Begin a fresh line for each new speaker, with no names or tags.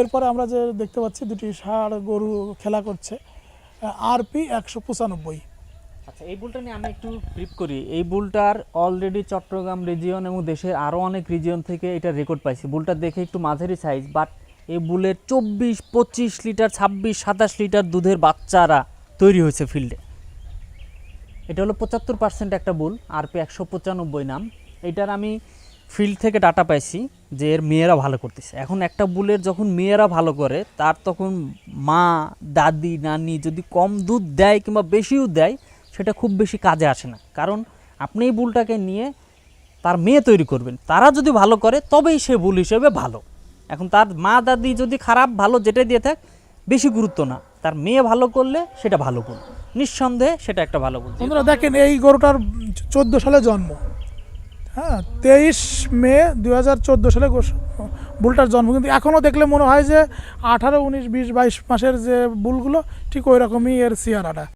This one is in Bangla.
এরপরে আমরা যে দেখতে পাচ্ছি দুটি ষাঁড় গরু খেলা করছে, আরপি একশো পঁচানব্বই।
আচ্ছা এই বুলটা নিয়ে আমি একটু ব্রিফ করি। এই বুলটার অলরেডি চট্টগ্রাম রিজিয়ন এবং দেশের আরও অনেক রিজিয়ন থেকে এটা রেকর্ড পাইছি। বুলটা দেখে একটু মাঝারি সাইজ বাট এই বুলের চব্বিশ, পঁচিশ লিটার, ছাব্বিশ, সাতাশ লিটার দুধের বাচ্চারা তৈরি হয়েছে ফিল্ডে এটা হলো পঁচাত্তর পার্সেন্ট একটা বুল, আরপি একশো পঁচানব্বই নাম। এটার আমি ফিল্ড থেকে ডাটা পাইছি যে এর মেয়েরা ভালো করতেছে। এখন একটা বুলের যখন মেয়েরা ভালো করে, তার তখন মা, দাদি, নানি যদি কম দুধ দেয় কিংবা বেশিও দেয়, সেটা খুব বেশি কাজে আসে না। কারণ আপনি এই বুলটাকে নিয়ে তার মেয়ে তৈরি করবেন। তারা যদি ভালো করে, তবেই সে বুল হিসেবে ভালো। এখন তার মা, দাদি যদি খারাপ, ভালো যেটাই দিয়ে থাক, বেশি গুরুত্ব না। তার মেয়ে ভালো করলে সেটা ভালো বুল। নিঃসন্দেহে সেটা একটা ভালো বুল।
বন্ধুরা, দেখেন এই গরুটার চোদ্দ সালে জন্ম। হ্যাঁ তেইশ মে দু হাজার চোদ্দ সালে বুলটার জন্ম। কিন্তু এখনও দেখলে মনে হয় যে আঠারো, উনিশ, বিশ, বাইশ মাসের যে বুলগুলো ঠিক ওই রকমই এর চেহারাটা